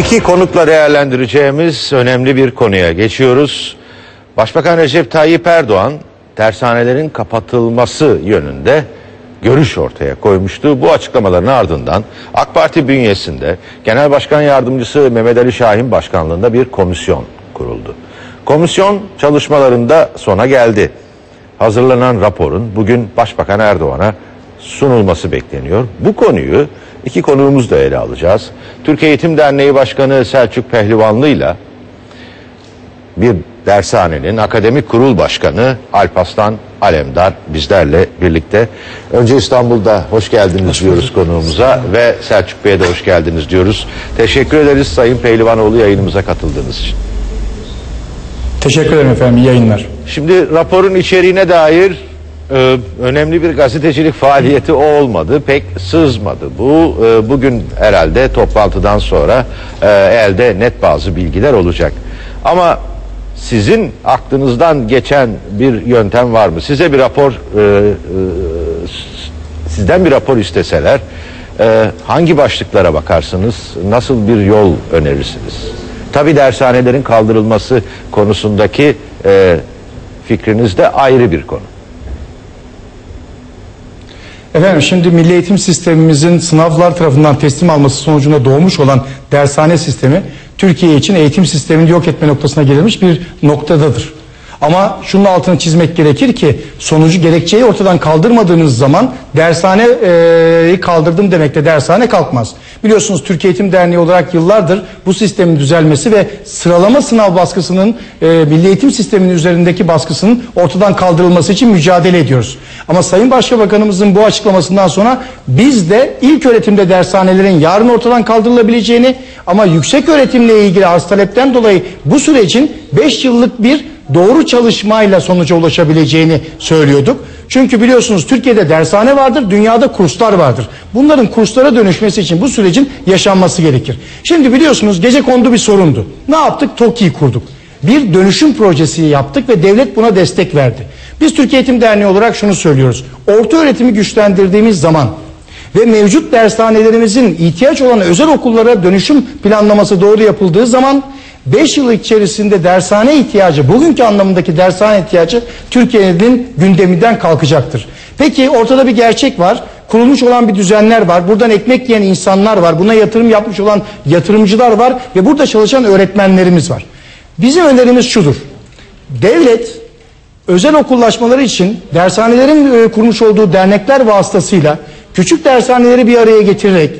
İki konukla değerlendireceğimiz önemli bir konuya geçiyoruz. Başbakan Recep Tayyip Erdoğan tersanelerin kapatılması yönünde görüş ortaya koymuştu. Bu açıklamaların ardından AK Parti bünyesinde Genel Başkan Yardımcısı Mehmet Ali Şahin başkanlığında bir komisyon kuruldu. Komisyon çalışmalarında sona geldi. Hazırlanan raporun bugün Başbakan Erdoğan'a sunulması bekleniyor. Bu konuyu iki konuğumuzla ele alacağız. Türkiye Eğitim Derneği Başkanı Selçuk Pehlivanlı ile bir dershanenin akademik kurul başkanı Alpaslan Alemdar bizlerle birlikte. Önce İstanbul'da hoş geldiniz diyoruz konuğumuza ve Selçuk Bey'e de hoş geldiniz diyoruz. Teşekkür ederiz Sayın Pehlivanoğlu yayınımıza katıldığınız için. Teşekkür ederim efendim. İyi yayınlar. Şimdi raporun içeriğine dair e, önemli bir gazetecilik faaliyeti olmadı. Pek sızmadı. Bu e, bugün herhalde toplantıdan sonra e, elde net bazı bilgiler olacak. Ama sizin aklınızdan geçen bir yöntem var mı? Size bir rapor e, e, sizden bir rapor isteseler e, hangi başlıklara bakarsınız? Nasıl bir yol önerirsiniz? Tabi dershanelerin kaldırılması konusundaki e, fikriniz de ayrı bir konu. Efendim şimdi milli eğitim sistemimizin sınavlar tarafından teslim alması sonucunda doğmuş olan dershane sistemi Türkiye için eğitim sistemini yok etme noktasına gelinmiş bir noktadadır. Ama şunun altını çizmek gerekir ki sonucu gerekçeyi ortadan kaldırmadığınız zaman dershaneyi kaldırdım demekle dershane kalkmaz. Biliyorsunuz Türkiye Eğitim Derneği olarak yıllardır bu sistemin düzelmesi ve sıralama sınav baskısının e, milli eğitim sisteminin üzerindeki baskısının ortadan kaldırılması için mücadele ediyoruz. Ama Sayın Başbakanımızın bu açıklamasından sonra biz de ilk öğretimde dershanelerin yarın ortadan kaldırılabileceğini ama yüksek öğretimle ilgili arz talepten dolayı bu sürecin 5 yıllık bir doğru çalışmayla sonuca ulaşabileceğini söylüyorduk. Çünkü biliyorsunuz Türkiye'de dershane vardır, dünyada kurslar vardır. Bunların kurslara dönüşmesi için bu sürecin yaşanması gerekir. Şimdi biliyorsunuz gece kondu bir sorundu. Ne yaptık? TOKİ'yi kurduk. Bir dönüşüm projesi yaptık ve devlet buna destek verdi. Biz Türkiye Eğitim Derneği olarak şunu söylüyoruz. Orta öğretimi güçlendirdiğimiz zaman ve mevcut dershanelerimizin ihtiyaç olan özel okullara dönüşüm planlaması doğru yapıldığı zaman 5 yıl içerisinde dershane ihtiyacı, bugünkü anlamındaki dershane ihtiyacı Türkiye'nin gündeminden kalkacaktır. Peki ortada bir gerçek var. Kurulmuş olan bir düzenler var. Buradan ekmek yiyen insanlar var. Buna yatırım yapmış olan yatırımcılar var ve burada çalışan öğretmenlerimiz var. Bizim önerimiz şudur. Devlet özel okullaşmaları için dershanelerin e, kurmuş olduğu dernekler vasıtasıyla küçük dershaneleri bir araya getirerek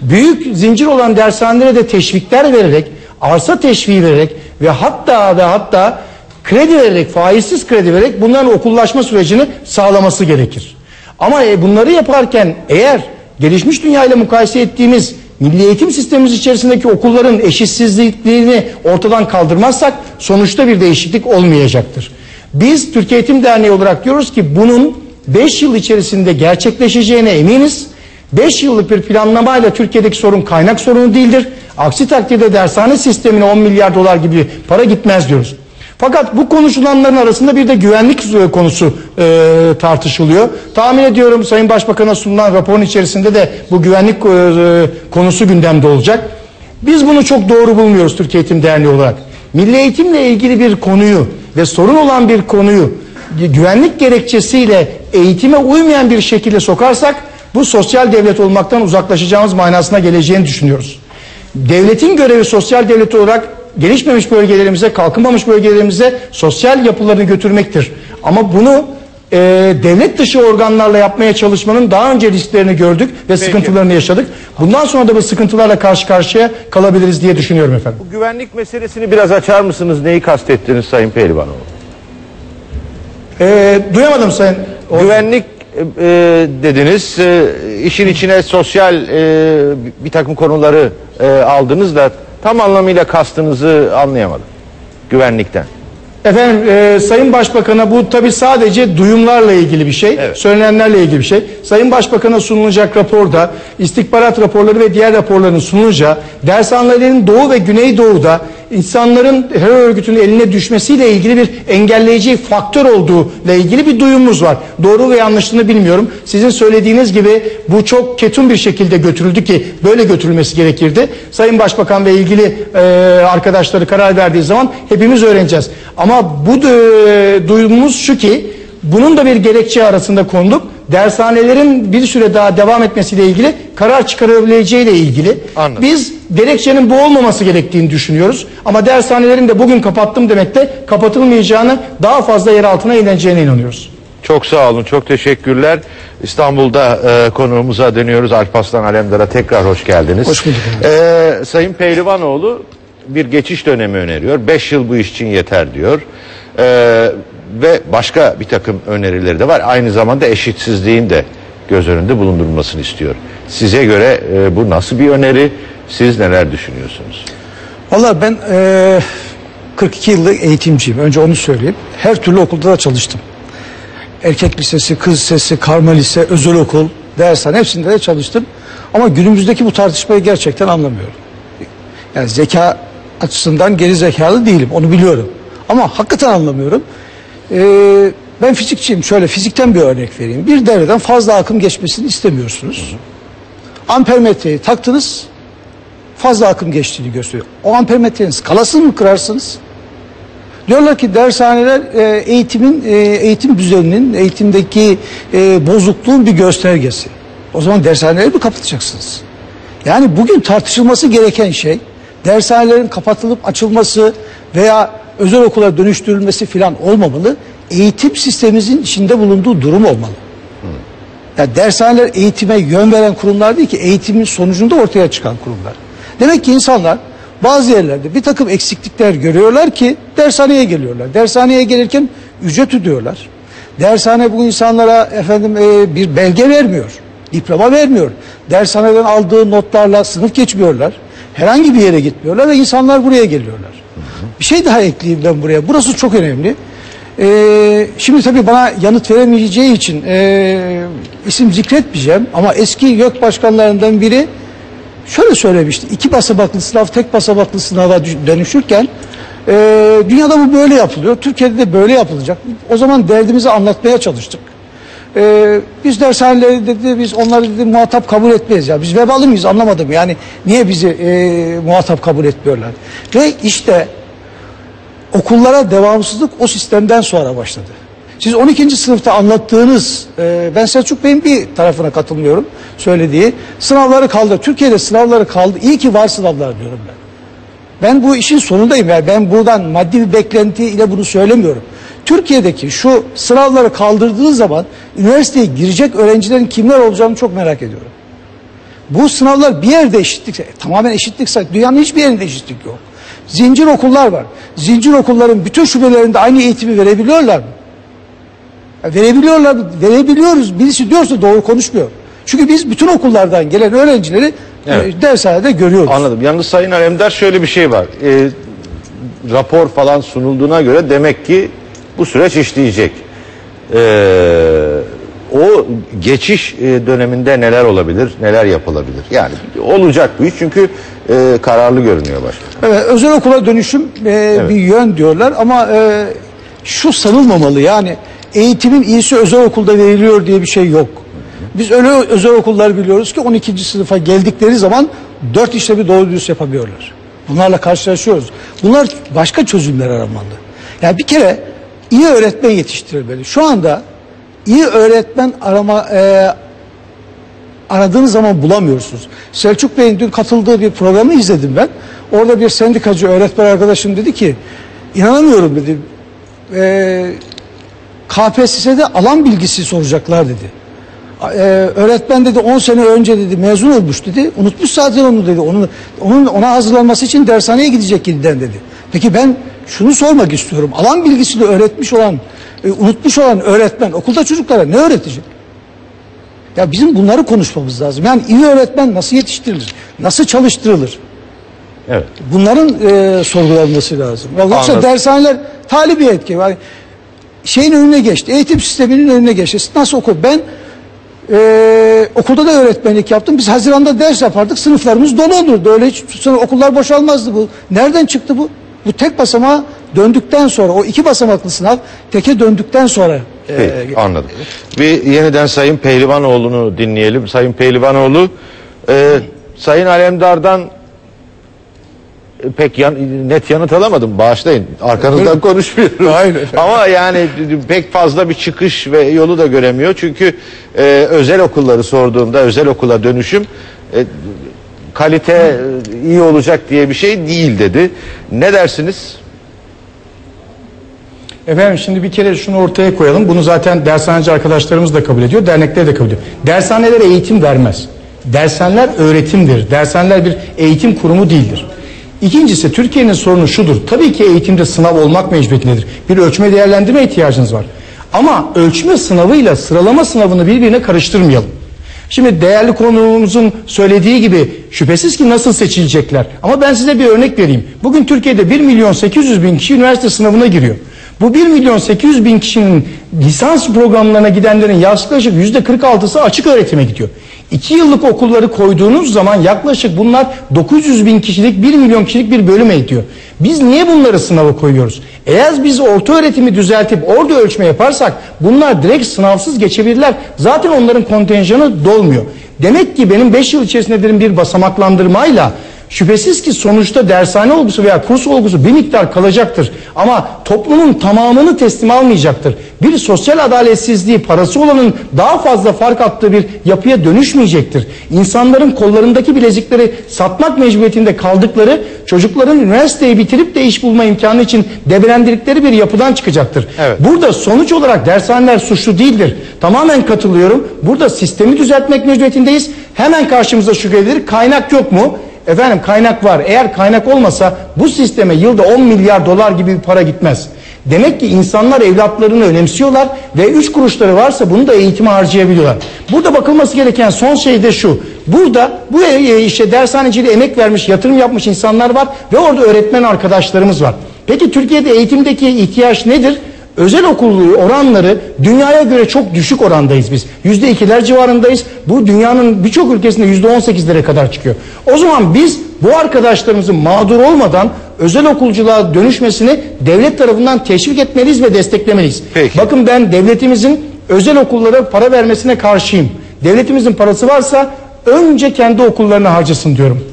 büyük zincir olan dershanelere de teşvikler vererek arsa teşviği vererek ve hatta ve hatta kredi vererek faizsiz kredi vererek bunların okullaşma sürecini sağlaması gerekir. Ama e, bunları yaparken eğer gelişmiş dünya ile mukayese ettiğimiz milli eğitim sistemimiz içerisindeki okulların eşitsizliğini ortadan kaldırmazsak sonuçta bir değişiklik olmayacaktır. Biz Türkiye Eğitim Derneği olarak diyoruz ki bunun 5 yıl içerisinde gerçekleşeceğine eminiz. 5 yıllık bir planlamayla Türkiye'deki sorun kaynak sorunu değildir. Aksi takdirde dershane sistemine 10 milyar dolar gibi para gitmez diyoruz. Fakat bu konuşulanların arasında bir de güvenlik konusu e, tartışılıyor. Tahmin ediyorum Sayın Başbakan'a sunulan raporun içerisinde de bu güvenlik e, konusu gündemde olacak. Biz bunu çok doğru bulmuyoruz Türkiye Eğitim Derneği olarak. Milli eğitimle ilgili bir konuyu ve sorun olan bir konuyu güvenlik gerekçesiyle eğitime uymayan bir şekilde sokarsak bu sosyal devlet olmaktan uzaklaşacağımız manasına geleceğini düşünüyoruz. Devletin görevi sosyal devlet olarak gelişmemiş bölgelerimize, kalkınmamış bölgelerimize sosyal yapılarını götürmektir. Ama bunu e, devlet dışı organlarla yapmaya çalışmanın daha önce risklerini gördük ve Peki. sıkıntılarını yaşadık. Bundan sonra da bu sıkıntılarla karşı karşıya kalabiliriz diye düşünüyorum efendim. Bu güvenlik meselesini biraz açar mısınız? Neyi kastettiniz Sayın Pehlivanoğlu? E, duyamadım sayın. O- Güvenlik e, e, dediniz. E, işin içine sosyal e, bir takım konuları e, aldınız da tam anlamıyla kastınızı anlayamadım. Güvenlikten. Efendim e, Sayın Başbakan'a bu tabi sadece duyumlarla ilgili bir şey, Evet. söylenenlerle ilgili bir şey. Sayın Başbakan'a sunulacak raporda istihbarat raporları ve diğer raporların sunulacağı dershanelerin Doğu ve Güneydoğu'da insanların terör örgütünün eline düşmesiyle ilgili bir engelleyici faktör olduğu ile ilgili bir duyumumuz var. Doğru ve yanlışını bilmiyorum. Sizin söylediğiniz gibi bu çok ketum bir şekilde götürüldü ki böyle götürülmesi gerekirdi. Sayın Başbakan ve ilgili e, arkadaşları karar verdiği zaman hepimiz öğreneceğiz. Ama bu e, duyumumuz şu ki bunun da bir gerekçe arasında konduk. Dershanelerin bir süre daha devam etmesiyle ilgili karar çıkarabileceğiyle ilgili. Anladım. Biz gerekçenin bu olmaması gerektiğini düşünüyoruz. Ama dershanelerin de bugün kapattım demekte kapatılmayacağını daha fazla yer altına ineceğine inanıyoruz. Çok sağ olun, çok teşekkürler. İstanbul'da e, konuğumuza dönüyoruz. Alparslan Alemdar'a tekrar hoş geldiniz. Hoş bulduk. E, Sayın Pehlivanoğlu bir geçiş dönemi öneriyor. Beş yıl bu iş için yeter diyor. E, ve başka bir takım önerileri de var. Aynı zamanda eşitsizliğin de göz önünde bulundurulmasını istiyor. Size göre e, bu nasıl bir öneri? Siz neler düşünüyorsunuz? Valla ben eee 42 yıllık eğitimciyim. Önce onu söyleyeyim. Her türlü okulda da çalıştım. Erkek lisesi, kız lisesi, karma lise, özel okul, dershane hepsinde de çalıştım. Ama günümüzdeki bu tartışmayı gerçekten anlamıyorum. Yani zeka açısından geri zekalı değilim. Onu biliyorum. Ama hakikaten anlamıyorum. Eee, ben fizikçiyim. Şöyle fizikten bir örnek vereyim. Bir devreden fazla akım geçmesini istemiyorsunuz. Ampermetreyi taktınız fazla akım geçtiğini gösteriyor. O ampermetrenin skalasını mı kırarsınız? Diyorlar ki dershaneler e, eğitimin e, eğitim düzeninin eğitimdeki e, bozukluğun bir göstergesi. O zaman dershaneleri mi kapatacaksınız? Yani bugün tartışılması gereken şey dershanelerin kapatılıp açılması veya özel okula dönüştürülmesi filan olmamalı. Eğitim sistemimizin içinde bulunduğu durum olmalı. Yani dershaneler eğitime yön veren kurumlar değil ki eğitimin sonucunda ortaya çıkan kurumlar. Demek ki insanlar bazı yerlerde bir takım eksiklikler görüyorlar ki dershaneye geliyorlar. Dershaneye gelirken ücret ödüyorlar. Dershane bu insanlara efendim e, bir belge vermiyor. Diploma vermiyor. Dershaneden aldığı notlarla sınıf geçmiyorlar. Herhangi bir yere gitmiyorlar ve insanlar buraya geliyorlar. Bir şey daha ekleyeyim ben buraya. Burası çok önemli. Ee, şimdi tabii bana yanıt veremeyeceği için ee, isim zikretmeyeceğim ama eski YÖK başkanlarından biri şöyle söylemişti. İki basamaklı sınav tek basamaklı sınava dönüşürken ee, dünyada bu böyle yapılıyor. Türkiye'de de böyle yapılacak. O zaman derdimizi anlatmaya çalıştık. Ee, biz dershaneleri dedi biz onları dedi muhatap kabul etmeyiz ya. Biz vebalı mıyız anlamadım yani niye bizi ee, muhatap kabul etmiyorlar. Ve işte okullara devamsızlık o sistemden sonra başladı. Siz 12. sınıfta anlattığınız, e, ben Selçuk Bey'in bir tarafına katılmıyorum söylediği, sınavları kaldı. Türkiye'de sınavları kaldı. İyi ki var sınavlar diyorum ben. Ben bu işin sonundayım. Yani ben buradan maddi bir beklenti ile bunu söylemiyorum. Türkiye'deki şu sınavları kaldırdığı zaman üniversiteye girecek öğrencilerin kimler olacağını çok merak ediyorum. Bu sınavlar bir yerde eşitlik, tamamen eşitlikse dünyanın hiçbir yerinde eşitlik yok. Zincir okullar var. Zincir okulların bütün şubelerinde aynı eğitimi verebiliyorlar mı? Ya verebiliyorlar mı? Verebiliyoruz. Birisi diyorsa doğru konuşmuyor. Çünkü biz bütün okullardan gelen öğrencileri Evet. e, dershanede görüyoruz. Anladım. Yalnız Sayın Alemdar şöyle bir şey var. Ee, rapor falan sunulduğuna göre demek ki bu süreç işleyecek. Ee, o geçiş e, döneminde neler olabilir, neler yapılabilir? Yani olacak bu iş çünkü e, kararlı görünüyor başkan. Evet, özel okula dönüşüm e, bir yön diyorlar ama e, şu sanılmamalı yani eğitimin iyisi özel okulda veriliyor diye bir şey yok. Biz öyle özel okullar biliyoruz ki 12. sınıfa geldikleri zaman dört işlemi doğru dürüst yapamıyorlar. Bunlarla karşılaşıyoruz. Bunlar başka çözümler aramalı. Yani bir kere iyi öğretmen yetiştirilmeli. Şu anda iyi öğretmen arama e, aradığınız zaman bulamıyorsunuz. Selçuk Bey'in dün katıldığı bir programı izledim ben. Orada bir sendikacı öğretmen arkadaşım dedi ki inanamıyorum dedi. Ee, KPSS'de alan bilgisi soracaklar dedi. Ee, öğretmen dedi 10 sene önce dedi mezun olmuş dedi. Unutmuş zaten onu dedi. Onun, onun ona hazırlanması için dershaneye gidecek yeniden dedi. Peki ben şunu sormak istiyorum. Alan bilgisini öğretmiş olan, e, unutmuş olan öğretmen okulda çocuklara ne öğretecek? Ya bizim bunları konuşmamız lazım. Yani iyi öğretmen nasıl yetiştirilir? Nasıl çalıştırılır? Evet. Bunların e, sorgulanması lazım. Yoksa dershaneler talibiyet gibi. Yani şeyin önüne geçti. Eğitim sisteminin önüne geçti. Nasıl okul? Ben e, okulda da öğretmenlik yaptım. Biz Haziran'da ders yapardık. Sınıflarımız dolu olurdu. Öyle hiç sınıf, okullar boşalmazdı bu. Nereden çıktı bu? Bu tek basamağa döndükten sonra o iki basamaklı sınav teke döndükten sonra e, Peki, anladım. Bir yeniden Sayın Pehlivanoğlu'nu dinleyelim. Sayın Pehlivanoğlu, e, Sayın Alemdar'dan e, pek yan- net yanıt alamadım. Bağışlayın. Arkanızdan konuşmuyorum. Efendim. Ama yani pek fazla bir çıkış ve yolu da göremiyor. Çünkü e, özel okulları sorduğunda özel okula dönüşüm e, kalite e, iyi olacak diye bir şey değil dedi. Ne dersiniz? Efendim şimdi bir kere şunu ortaya koyalım. Bunu zaten dershaneci arkadaşlarımız da kabul ediyor, dernekler de kabul ediyor. Dershaneler eğitim vermez. Dershaneler öğretimdir. Dershaneler bir eğitim kurumu değildir. İkincisi Türkiye'nin sorunu şudur. Tabii ki eğitimde sınav olmak mecburiyetindedir. Bir ölçme değerlendirme ihtiyacınız var. Ama ölçme sınavıyla sıralama sınavını birbirine karıştırmayalım. Şimdi değerli konuğumuzun söylediği gibi şüphesiz ki nasıl seçilecekler. Ama ben size bir örnek vereyim. Bugün Türkiye'de 1 milyon 800 bin kişi üniversite sınavına giriyor. Bu 1 milyon 800 bin kişinin lisans programlarına gidenlerin yaklaşık yüzde 46'sı açık öğretime gidiyor. 2 yıllık okulları koyduğunuz zaman yaklaşık bunlar 900 bin kişilik 1 milyon kişilik bir bölüm eğitiyor. Biz niye bunları sınava koyuyoruz? Eğer biz orta öğretimi düzeltip orada ölçme yaparsak bunlar direkt sınavsız geçebilirler. Zaten onların kontenjanı dolmuyor. Demek ki benim 5 yıl içerisinde bir basamaklandırmayla Şüphesiz ki sonuçta dershane olgusu veya kurs olgusu bir miktar kalacaktır. Ama toplumun tamamını teslim almayacaktır. Bir sosyal adaletsizliği parası olanın daha fazla fark attığı bir yapıya dönüşmeyecektir. İnsanların kollarındaki bilezikleri satmak mecburiyetinde kaldıkları çocukların üniversiteyi bitirip de iş bulma imkanı için debelendirdikleri bir yapıdan çıkacaktır. Evet. Burada sonuç olarak dershaneler suçlu değildir. Tamamen katılıyorum. Burada sistemi düzeltmek mecburiyetindeyiz. Hemen karşımıza şu gelir. Kaynak yok mu? Efendim kaynak var. Eğer kaynak olmasa bu sisteme yılda 10 milyar dolar gibi bir para gitmez. Demek ki insanlar evlatlarını önemsiyorlar ve 3 kuruşları varsa bunu da eğitime harcayabiliyorlar. Burada bakılması gereken son şey de şu. Burada bu e, işte dershaneciliğe emek vermiş, yatırım yapmış insanlar var ve orada öğretmen arkadaşlarımız var. Peki Türkiye'de eğitimdeki ihtiyaç nedir? Özel okul oranları dünyaya göre çok düşük orandayız biz. Yüzde ikiler civarındayız. Bu dünyanın birçok ülkesinde yüzde on sekizlere kadar çıkıyor. O zaman biz bu arkadaşlarımızın mağdur olmadan özel okulculuğa dönüşmesini devlet tarafından teşvik etmeliyiz ve desteklemeliyiz. Peki. Bakın ben devletimizin özel okullara para vermesine karşıyım. Devletimizin parası varsa önce kendi okullarına harcasın diyorum.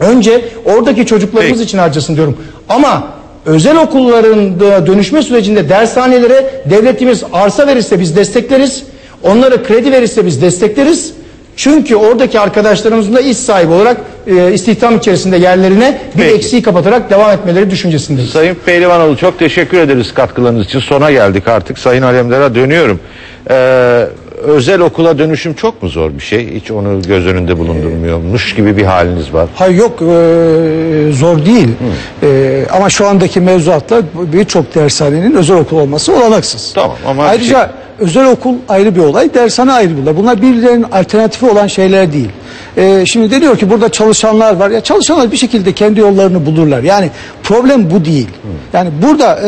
Önce oradaki çocuklarımız Peki. için harcasın diyorum. Ama özel okulların dönüşme sürecinde dershanelere devletimiz arsa verirse biz destekleriz. Onlara kredi verirse biz destekleriz. Çünkü oradaki arkadaşlarımızın da iş sahibi olarak e, istihdam içerisinde yerlerine bir Peki. eksiği kapatarak devam etmeleri düşüncesindeyiz. Sayın Pehlivanoğlu çok teşekkür ederiz katkılarınız için. Sona geldik artık. Sayın Alemdar'a dönüyorum. Ee, özel okula dönüşüm çok mu zor bir şey? Hiç onu göz önünde bulundurmuyormuş gibi bir haliniz var. Hayır yok e, zor değil. E, ama şu andaki mevzuatla birçok dershanenin özel okul olması olanaksız. Tamam, ama Ayrıca özel okul ayrı bir olay, dershane ayrı bir olay. Bunlar birbirlerinin alternatifi olan şeyler değil. E, şimdi deniyor ki burada çalışanlar var. Ya çalışanlar bir şekilde kendi yollarını bulurlar. Yani problem bu değil. Yani burada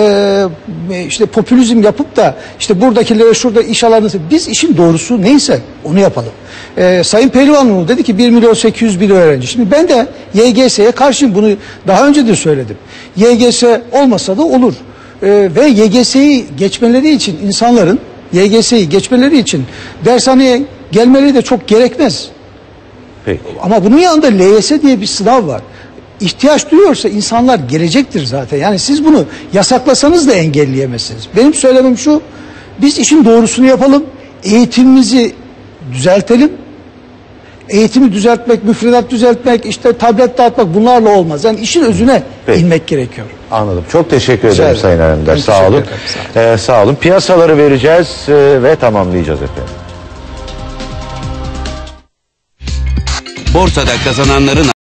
e, işte popülizm yapıp da işte buradakilere şurada iş alanı biz işin doğrusu neyse onu yapalım. E, Sayın Pehlivanoğlu dedi ki 1 milyon 800 bin öğrenci. Şimdi ben de YGS'ye karşıyım bunu daha önce de söyledim. YGS olmasa da olur. E, ve YGS'yi geçmeleri için insanların YGS'yi geçmeleri için dershaneye gelmeleri de çok gerekmez. Peki. Ama bunun yanında LYS diye bir sınav var. İhtiyaç duyuyorsa insanlar gelecektir zaten. Yani siz bunu yasaklasanız da engelleyemezsiniz. Benim söylemem şu, biz işin doğrusunu yapalım, eğitimimizi düzeltelim. Eğitimi düzeltmek, müfredat düzeltmek, işte tablet dağıtmak bunlarla olmaz. Yani işin özüne Peki. inmek gerekiyor. Anladım. Çok teşekkür ederim ederim. Sayın Alemdar. Sağ olun. ederim. Sağ Ee, sağ olun. Piyasaları vereceğiz e, ve tamamlayacağız efendim. Borsada kazananların